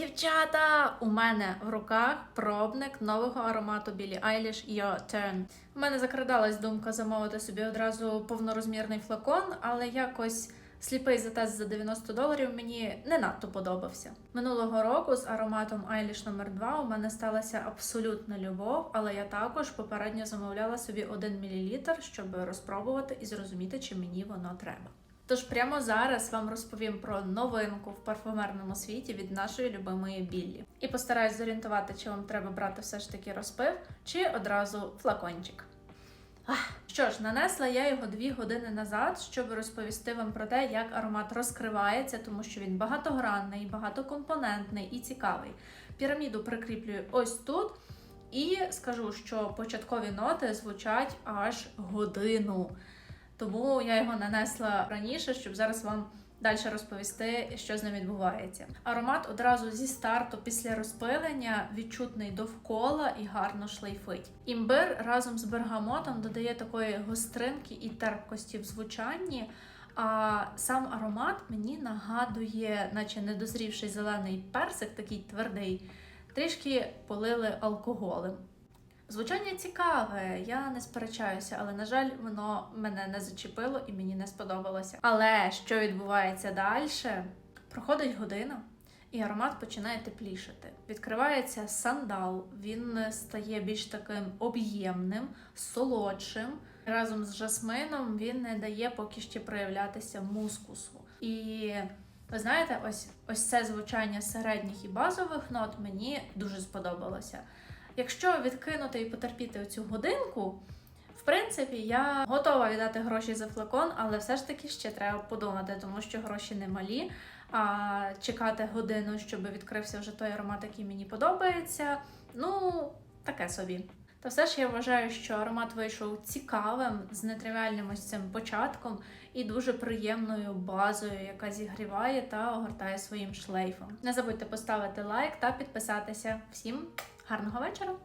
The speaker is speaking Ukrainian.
Дівчата! У мене в руках пробник нового аромату Billie Eilish Your Turn. У мене закрадалась думка замовити собі одразу повнорозмірний флакон, але якось сліпий затест за 90 доларів мені не надто подобався. Минулого року з ароматом Eilish номер 2 у мене сталася абсолютна любов, але я також попередньо замовляла собі 1 мл, щоб розпробувати і зрозуміти, чи мені воно треба. Тож прямо зараз вам розповім про новинку в парфумерному світі від нашої любимої Біллі. І постараюсь зорієнтувати, чи вам треба брати все ж таки розпив, чи одразу флакончик. Ах, Що ж, нанесла я його дві години назад, щоб розповісти вам про те, як аромат розкривається, тому що він багатогранний, багатокомпонентний і цікавий. Піраміду прикріплюю ось тут. І скажу, що початкові ноти звучать аж годину. Тому я його нанесла раніше, щоб зараз вам далі розповісти, що з ним відбувається. Аромат одразу зі старту після розпилення відчутний довкола і гарно шлейфить. Імбир разом з бергамотом додає такої гостринки і терпкості в звучанні. А сам аромат мені нагадує, наче недозрівший зелений персик, такий твердий, трішки полили алкоголем. Звучання цікаве, я не сперечаюся, але на жаль, воно мене не зачепило і мені не сподобалося. Але що відбувається далі? Проходить година, і аромат починає теплішати. Відкривається сандал, він стає більш таким об'ємним, солодшим. Разом з жасмином він не дає поки ще проявлятися мускусу. І ви знаєте, ось ось це звучання середніх і базових нот мені дуже сподобалося. Якщо відкинути і потерпіти оцю годинку, в принципі, я готова віддати гроші за флакон, але все ж таки ще треба подумати, тому що гроші не малі. А чекати годину, щоб відкрився вже той аромат, який мені подобається, ну таке собі. Та все ж я вважаю, що аромат вийшов цікавим, з нетривіальним ось цим початком і дуже приємною базою, яка зігріває та огортає своїм шлейфом. Не забудьте поставити лайк та підписатися. Всім гарного вечора!